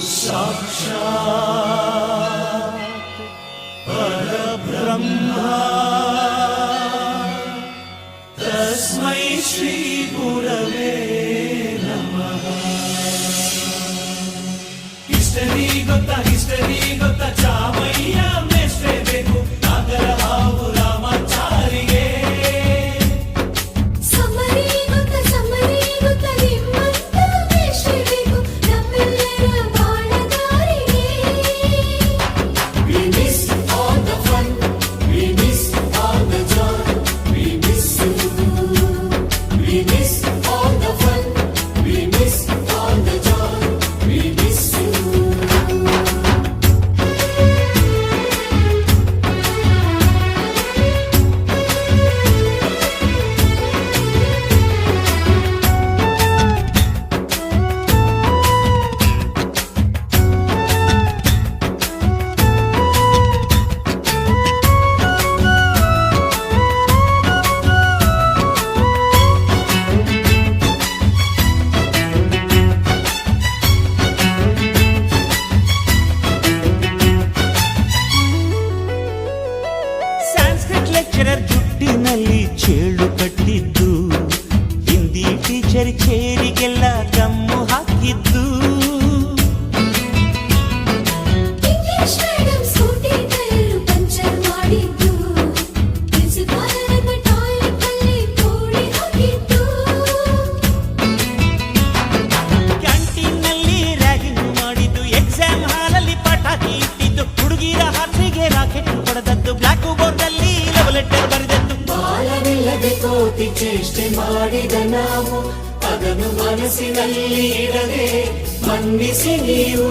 साक्षात् परब्रह्मा तस्मै श्रीगुरवे नमः हिस्टरी गोता हिस्टरी ಲೆಕ್ಚರರ್ ಜುಟ್ಟಿನಲ್ಲಿ ಚೇಳು ಕಟ್ಟಿದ್ದು ಹಿಂದಿ ಟೀಚರ್ ಚೇರಿಗೆಲ್ಲ ಕೋಟಿ ಚೇಷ್ಟೆ ಮಾಡಿದ ನಾವು ಅದನ್ನು ಮನಸ್ಸಿನಲ್ಲಿ ಇಡದೆ ಮನ್ನಿಸಿ ನೀವು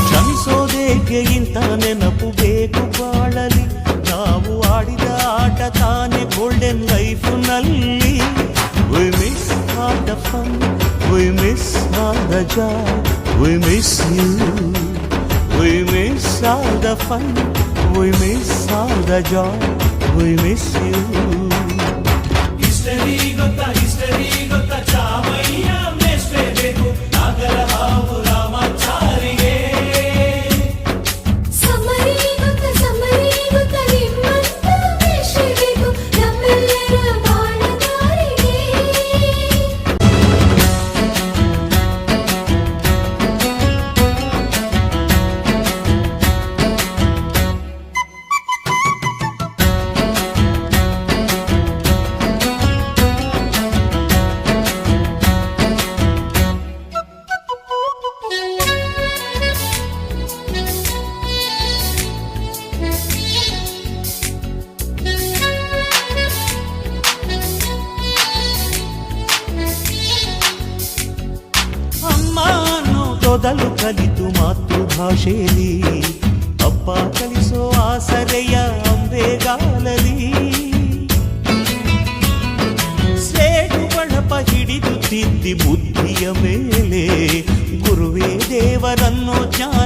ಕ್ಷಮಿಸೋದೇಕೆ ಇಂಥ ನೆನಪು ಬೇಕು ಬಾಳಲಿ ನಾವು ಆಡಿದ ಆಟ ತಾನೇ ಗೋಲ್ಡನ್ ಲೈಫ್ ನಲ್ಲಿ We miss all the fun, We miss Maharaja, we miss you. We miss all the fun, we miss all the joy, we miss you. History, got the history. ಅನ್ನೋ ತೊದಲು ಕಲಿತು ಮಾತೃಭಾಷೆಯಲ್ಲಿ ಅಪ್ಪ ಕಲಿಸೋ ಆಸರೆಯ ಅಂಬೆಗಾಲಲಿ ಸೇಡು ಬಳಪ ಹಿಡಿದು ತಿದ್ದಿ ಬುದ್ಧಿಯ ಮೇಲೆ ಗುರುವೇ ದೇವರನ್ನೋ ಜ್ಞಾನ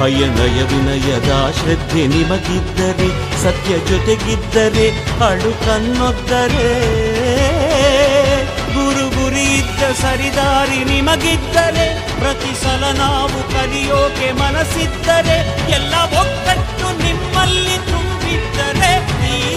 ಭಯ ನಯ ವಿನಯದ ಶ್ರದ್ಧೆ ನಿಮಗಿದ್ದರೆ, ಸತ್ಯ ಜೊತೆಗಿದ್ದರೆ, ಅಳು ಕನ್ನೊದ್ದರೆ ಗುರು ಗುರಿ ಇದ್ದ ಸರಿದಾರಿ ನಿಮಗಿದ್ದರೆ, ಪ್ರತಿ ಸಲ ನಾವು ಕಲಿಯೋಕೆ ಮನಸ್ಸಿದ್ದರೆ, ಎಲ್ಲ ಒಕ್ಕಟ್ಟು ನಿಮ್ಮಲ್ಲಿ ತುಂಬಿದ್ದರೆ ಈ